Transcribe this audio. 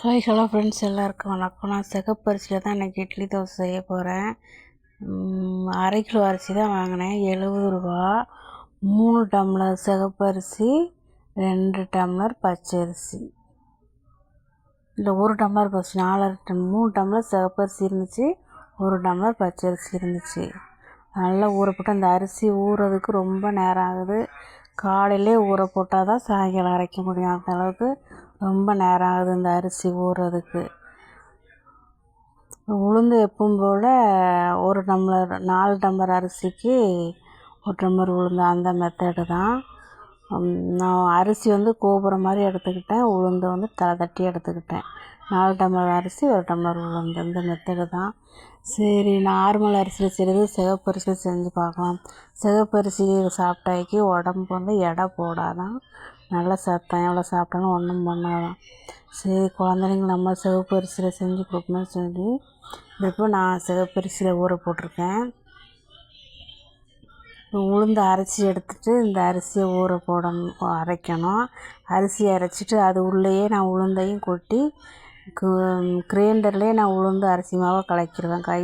Hi hello friends எல்லாருக்கும் வணக்கம். நான் சிகப்பரிசியில் தான் இன்றைக்கி இட்லி தோசை செய்ய போகிறேன் அரை கிலோ அரிசி தான் வாங்கினேன். எழுபது ரூபா. மூணு டம்ளர் சிகப்பரிசி ரெண்டு டம்ளர் பச்சரிசி. இல்லை ஒரு டம்ளர் பச்சை நாலரை டம் மூணு டம்ளர் சிகப்பரிசி இருந்துச்சு ஒரு டம்ளர் பச்சரிசி இருந்துச்சு. நல்லா ஊற போட்டு அந்த அரிசி ஊறுறதுக்கு ரொம்ப நேரம் ஆகுது. காலையிலே ஊற போட்டால் தான் சாயங்காலம் அரைக்க முடியும். அந்த அளவுக்கு ரொம்ப நேரம் ஆகுது இந்த அரிசி ஊறுறதுக்கு. உளுந்து எப்பவும் போல் ஒரு டம்ளர் நாலு டம்ளர் அரிசிக்கு ஒரு டம்ளர் உளுந்து அந்த மெத்தடு தான். நான் அரிசி வந்து கோபுரம் மாதிரி எடுத்துக்கிட்டேன். உளுந்து வந்து தலை தட்டி எடுத்துக்கிட்டேன். நாலு டம்ளர் அரிசி ஒரு டம்ளர் உளுந்து இந்த மெத்தடு தான். சரி நார்மல் அரிசியில் செய்கிறது சிவப்பரிசியில் செஞ்சு பார்க்கலாம். சிவப்பரிசி சாப்பிட்டாக்கி உடம்பு வந்து எடை போடாதான் நல்ல சத்தம் எவ்வளோ சாப்பிட்டாலும் ஒன்றும் பண்ணாதான். சரி குழந்தைங்க நம்ம சிவப்பரிசியில் செஞ்சு கொடுக்கணும்னு சொல்லி இப்போ நான் சிவப்பரிசியில் ஊற போட்டிருக்கேன். உளுந்து அரைச்சி எடுத்துகிட்டு இந்த அரிசியை ஊற போடணும் அரைக்கணும். அரிசியை அரைச்சிட்டு அது உள்ளேயே நான் உளுந்தையும் கொட்டி கிரைண்டர்லேயே நான் உளுந்து அரிசி மாவை கலக்கிடுவேன். கை